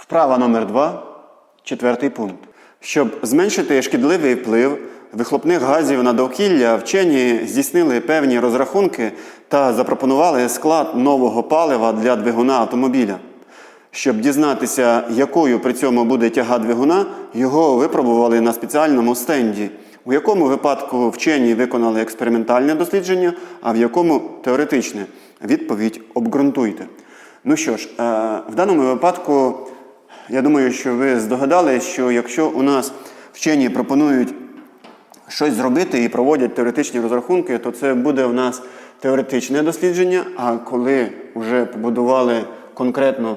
Вправа номер 2 четвертий пункт. Щоб зменшити шкідливий вплив вихлопних газів на довкілля, вчені здійснили певні розрахунки та запропонували склад нового палива для двигуна автомобіля. Щоб дізнатися, якою при цьому буде тяга двигуна, його випробували на спеціальному стенді, у якому випадку вчені виконали експериментальне дослідження, а в якому теоретичне. Відповідь обґрунтуйте. Ну що ж, е, в даному випадку, я думаю, що ви здогадались, що якщо у нас вчені пропонують щось зробити і проводять теоретичні розрахунки, то це буде в нас теоретичне дослідження. А коли вже побудували конкретно,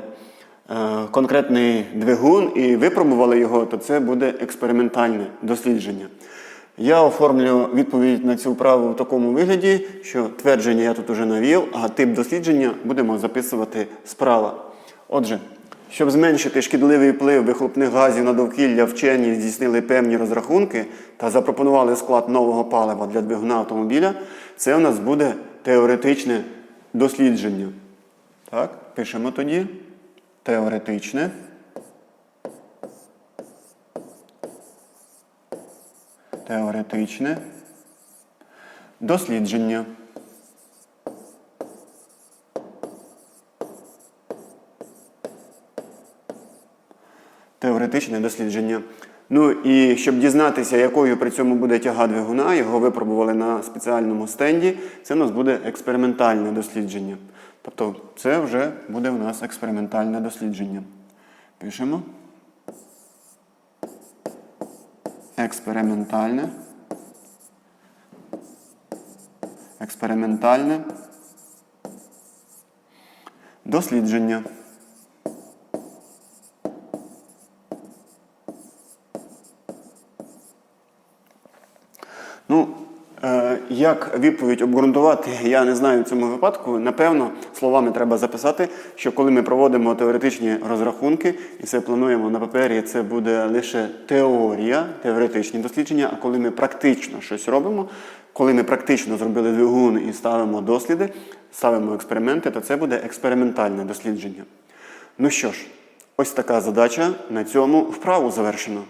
е, конкретний двигун і випробували його, то це буде експериментальне дослідження. Я оформлю відповідь на цю вправу в такому вигляді, що твердження я тут уже навів, а тип дослідження будемо записувати справа. Отже, щоб зменшити шкідливий вплив вихлопних газів на довкілля, вчені здійснили певні розрахунки та запропонували склад нового палива для двигуна автомобіля. Це у нас буде теоретичне дослідження. Так, пишемо тоді. Теоретичне. Теоретичне дослідження. Теоретичне дослідження. Ну і щоб дізнатися, якою при цьому буде тяга двигуна, його випробували на спеціальному стенді. Це у нас буде експериментальне дослідження. Тобто це вже буде у нас експериментальне дослідження. Пишемо. Експериментальне. Експериментальне дослідження. Ну, е, як відповідь обґрунтувати, я не знаю в цьому випадку. Напевно, словами треба записати, що коли ми проводимо теоретичні розрахунки і це плануємо на папері, це буде лише теорія, теоретичні дослідження. А коли ми практично щось робимо, коли ми практично зробили двигун і ставимо досліди, ставимо експерименти, то це буде експериментальне дослідження. Ну що ж, ось така задача на цьому вправу завершено.